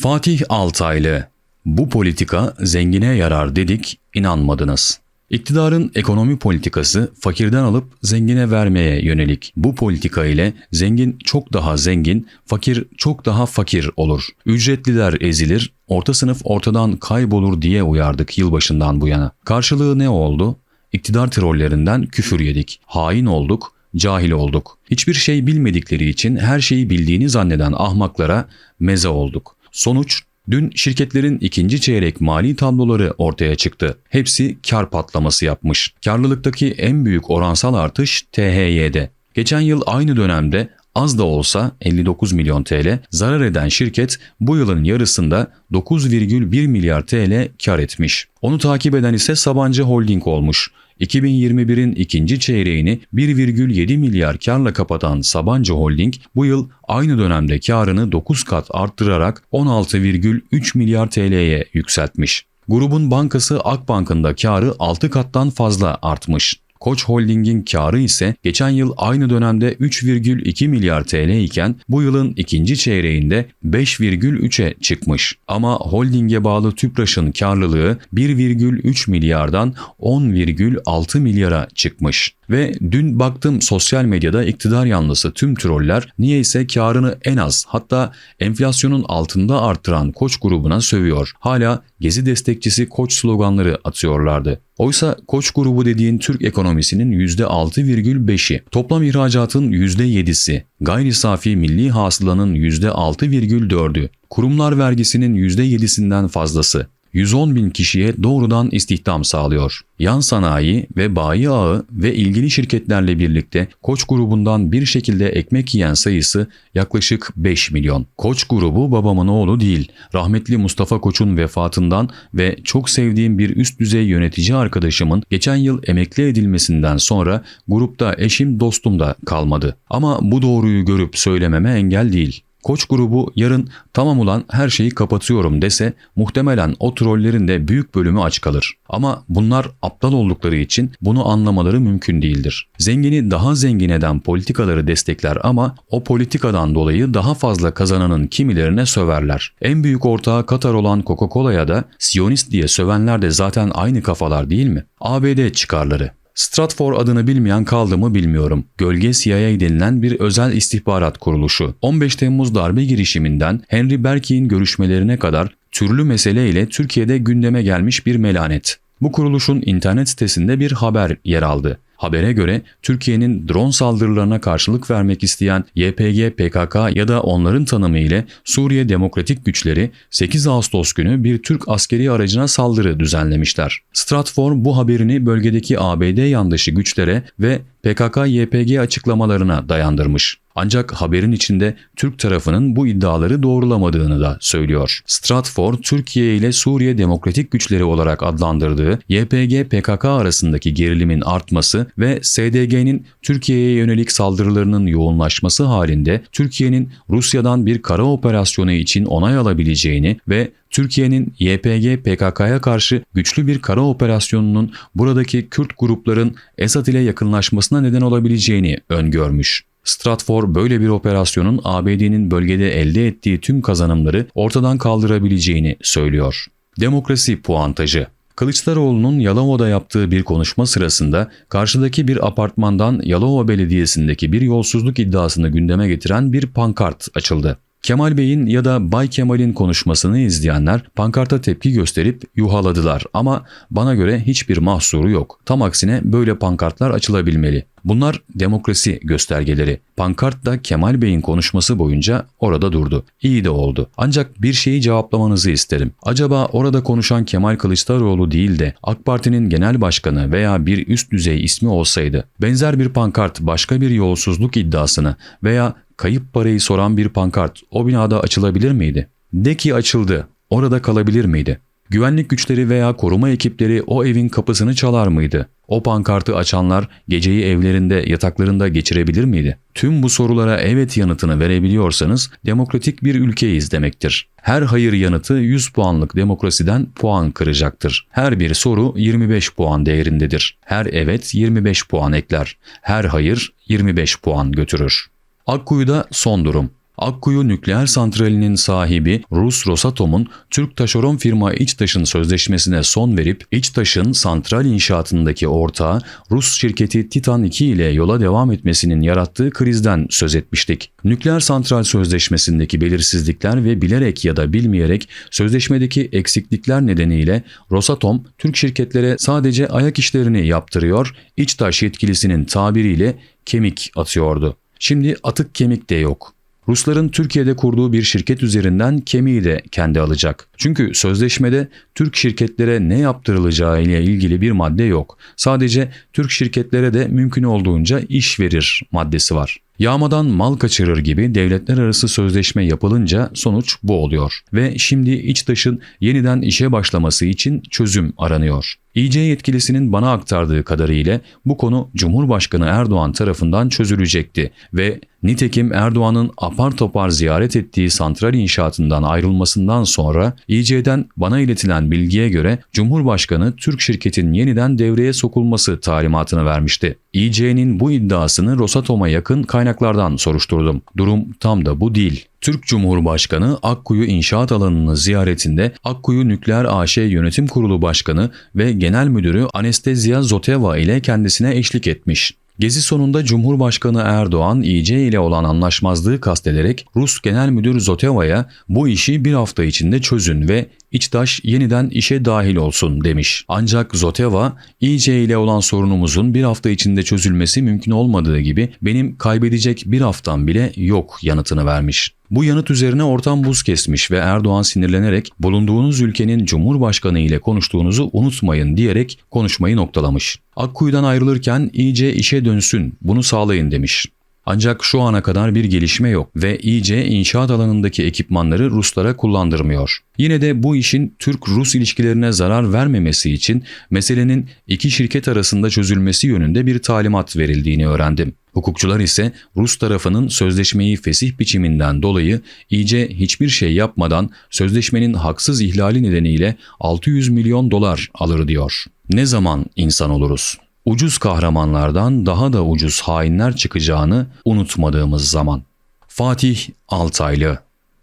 Fatih Altaylı Bu politika zengine yarar dedik, inanmadınız. İktidarın ekonomi politikası fakirden alıp zengine vermeye yönelik. Bu politika ile zengin çok daha zengin, fakir çok daha fakir olur. Ücretliler ezilir, orta sınıf ortadan kaybolur diye uyardık yılbaşından bu yana. Karşılığı ne oldu? İktidar trollerinden küfür yedik. Hain olduk, cahil olduk. Hiçbir şey bilmedikleri için her şeyi bildiğini zanneden ahmaklara meze olduk. Sonuç Dün şirketlerin ikinci çeyrek mali tabloları ortaya çıktı. Hepsi kar patlaması yapmış. Karlılıktaki en büyük oransal artış THY'de. Geçen yıl aynı dönemde az da olsa 59 milyon TL zarar eden şirket bu yılın yarısında 9,1 milyar TL kar etmiş. Onu takip eden ise Sabancı Holding olmuş. 2021'in ikinci çeyreğini 1,7 milyar karla kapatan Sabancı Holding bu yıl aynı dönemde karını 9 kat arttırarak 16,3 milyar TL'ye yükseltmiş. Grubun bankası Akbank'ın da karı 6 kattan fazla artmış. Koç Holding'in karı ise geçen yıl aynı dönemde 3,2 milyar TL iken bu yılın ikinci çeyreğinde 5,3'e çıkmış. Ama holdinge bağlı Tüpraş'ın karlılığı 1,3 milyardan 10,6 milyara çıkmış. Ve dün baktım sosyal medyada iktidar yanlısı tüm troller niyeyse karını en az hatta enflasyonun altında arttıran Koç grubuna sövüyor. Hala gezi destekçisi Koç sloganları atıyorlardı. Oysa Koç grubu dediğin Türk ekonomisinin %6,5'i, toplam ihracatın %7'si, gayri safi milli hasılanın %6,4'ü, kurumlar vergisinin %7'sinden fazlası, 110 bin kişiye doğrudan istihdam sağlıyor. Yan sanayi ve bayi ağı ve ilgili şirketlerle birlikte Koç grubundan bir şekilde ekmek yiyen sayısı yaklaşık 5 milyon. Koç grubu babamın oğlu değil. Rahmetli Mustafa Koç'un vefatından ve çok sevdiğim bir üst düzey yönetici arkadaşımın geçen yıl emekli edilmesinden sonra grupta eşim dostum da kalmadı. Ama bu doğruyu görüp söylememe engel değil. Koç grubu yarın tamam ulan her şeyi kapatıyorum dese muhtemelen o trollerin de büyük bölümü aç kalır. Ama bunlar aptal oldukları için bunu anlamaları mümkün değildir. Zengini daha zengin eden politikaları destekler ama o politikadan dolayı daha fazla kazananın kimilerine söverler. En büyük ortağı Katar olan Coca-Cola'ya da Siyonist diye sövenler de zaten aynı kafalar değil mi? ABD çıkarları. Stratfor adını bilmeyen kaldı mı bilmiyorum. Gölge CIA denilen bir özel istihbarat kuruluşu. 15 Temmuz darbe girişiminden Henry Berkey'in görüşmelerine kadar türlü meseleyle Türkiye'de gündeme gelmiş bir melanet. Bu kuruluşun internet sitesinde bir haber yer aldı. Habere göre Türkiye'nin drone saldırılarına karşılık vermek isteyen YPG, PKK ya da onların tanımı ile Suriye Demokratik Güçleri 8 Ağustos günü bir Türk askeri aracına saldırı düzenlemişler. Stratfor bu haberini bölgedeki ABD yandaşı güçlere ve PKK-YPG açıklamalarına dayandırmış. Ancak haberin içinde Türk tarafının bu iddiaları doğrulamadığını da söylüyor. Stratfor, Türkiye ile Suriye Demokratik Güçleri olarak adlandırdığı YPG-PKK arasındaki gerilimin artması ve SDG'nin Türkiye'ye yönelik saldırılarının yoğunlaşması halinde Türkiye'nin Rusya'dan bir kara operasyonu için onay alabileceğini ve Türkiye'nin YPG PKK'ya karşı güçlü bir kara operasyonunun buradaki Kürt grupların Esad ile yakınlaşmasına neden olabileceğini öngörmüş. Stratfor böyle bir operasyonun ABD'nin bölgede elde ettiği tüm kazanımları ortadan kaldırabileceğini söylüyor. Demokrasi puantajı Kılıçdaroğlu'nun Yalova'da yaptığı bir konuşma sırasında karşıdaki bir apartmandan Yalova Belediyesi'ndeki bir yolsuzluk iddiasını gündeme getiren bir pankart açıldı. Kemal Bey'in ya da Bay Kemal'in konuşmasını izleyenler pankarta tepki gösterip yuhaladılar ama bana göre hiçbir mahsuru yok. Tam aksine böyle pankartlar açılabilmeli. Bunlar demokrasi göstergeleri. Pankart da Kemal Bey'in konuşması boyunca orada durdu. İyi de oldu. Ancak bir şeyi cevaplamanızı isterim. Acaba orada konuşan Kemal Kılıçdaroğlu değil de AK Parti'nin genel başkanı veya bir üst düzey ismi olsaydı, benzer bir pankart başka bir yolsuzluk iddiasını veya kayıp parayı soran bir pankart o binada açılabilir miydi? De ki açıldı. Orada kalabilir miydi? Güvenlik güçleri veya koruma ekipleri o evin kapısını çalar mıydı? O pankartı açanlar geceyi evlerinde, yataklarında geçirebilir miydi? Tüm bu sorulara evet yanıtını verebiliyorsanız demokratik bir ülkeyiz demektir. Her hayır yanıtı 100 puanlık demokrasiden puan kıracaktır. Her bir soru 25 puan değerindedir. Her evet 25 puan ekler. Her hayır 25 puan götürür. Akkuyu'da son durum. Akkuyu nükleer santralinin sahibi Rus Rosatom'un Türk taşeron firma İçtaş'ın sözleşmesine son verip İçtaş'ın santral inşaatındaki ortağı Rus şirketi Titan 2 ile yola devam etmesinin yarattığı krizden söz etmiştik. Nükleer santral sözleşmesindeki belirsizlikler ve bilerek ya da bilmeyerek sözleşmedeki eksiklikler nedeniyle Rosatom Türk şirketlere sadece ayak işlerini yaptırıyor, İçtaş yetkilisinin tabiriyle kemik atıyordu. Şimdi atık kemik de yok. Rusların Türkiye'de kurduğu bir şirket üzerinden kemiği de kendi alacak. Çünkü sözleşmede Türk şirketlere ne yaptırılacağı ile ilgili bir madde yok. Sadece Türk şirketlere de mümkün olduğunca iş verir maddesi var. Yağmadan mal kaçırır gibi devletler arası sözleşme yapılınca sonuç bu oluyor. Ve şimdi İçtaş'ın yeniden işe başlaması için çözüm aranıyor. İC yetkilisinin bana aktardığı kadarıyla bu konu Cumhurbaşkanı Erdoğan tarafından çözülecekti ve nitekim Erdoğan'ın apar topar ziyaret ettiği santral inşaatından ayrılmasından sonra İC'den bana iletilen bilgiye göre Cumhurbaşkanı Türk şirketin yeniden devreye sokulması talimatını vermişti. İC'nin bu iddiasını Rosatom'a yakın kaynaklardan soruşturdum. Durum tam da bu değil. Türk Cumhurbaşkanı Akkuyu İnşaat Alanı'nı ziyaretinde Akkuyu Nükleer AŞ Yönetim Kurulu Başkanı ve Genel Müdürü Anestezia Zoteva ile kendisine eşlik etmiş. Gezi sonunda Cumhurbaşkanı Erdoğan İC ile olan anlaşmazlığı kastederek Rus Genel Müdür Zoteva'ya bu işi bir hafta içinde çözün ve İçtaş yeniden işe dahil olsun demiş. Ancak Zoteva, İC ile olan sorunumuzun bir hafta içinde çözülmesi mümkün olmadığı gibi benim kaybedecek bir haftam bile yok yanıtını vermiş. Bu yanıt üzerine ortam buz kesmiş ve Erdoğan sinirlenerek bulunduğunuz ülkenin cumhurbaşkanı ile konuştuğunuzu unutmayın diyerek konuşmayı noktalamış. Akkuyu'dan ayrılırken iyice işe dönsün bunu sağlayın demiş. Ancak şu ana kadar bir gelişme yok ve iyice inşaat alanındaki ekipmanları Ruslara kullandırmıyor. Yine de bu işin Türk-Rus ilişkilerine zarar vermemesi için meselenin iki şirket arasında çözülmesi yönünde bir talimat verildiğini öğrendim. Hukukçular ise Rus tarafının sözleşmeyi fesih biçiminden dolayı iyice hiçbir şey yapmadan sözleşmenin haksız ihlali nedeniyle 600 milyon dolar alır diyor. Ne zaman insan oluruz? Ucuz kahramanlardan daha da ucuz hainler çıkacağını unutmadığımız zaman. Fatih Altaylı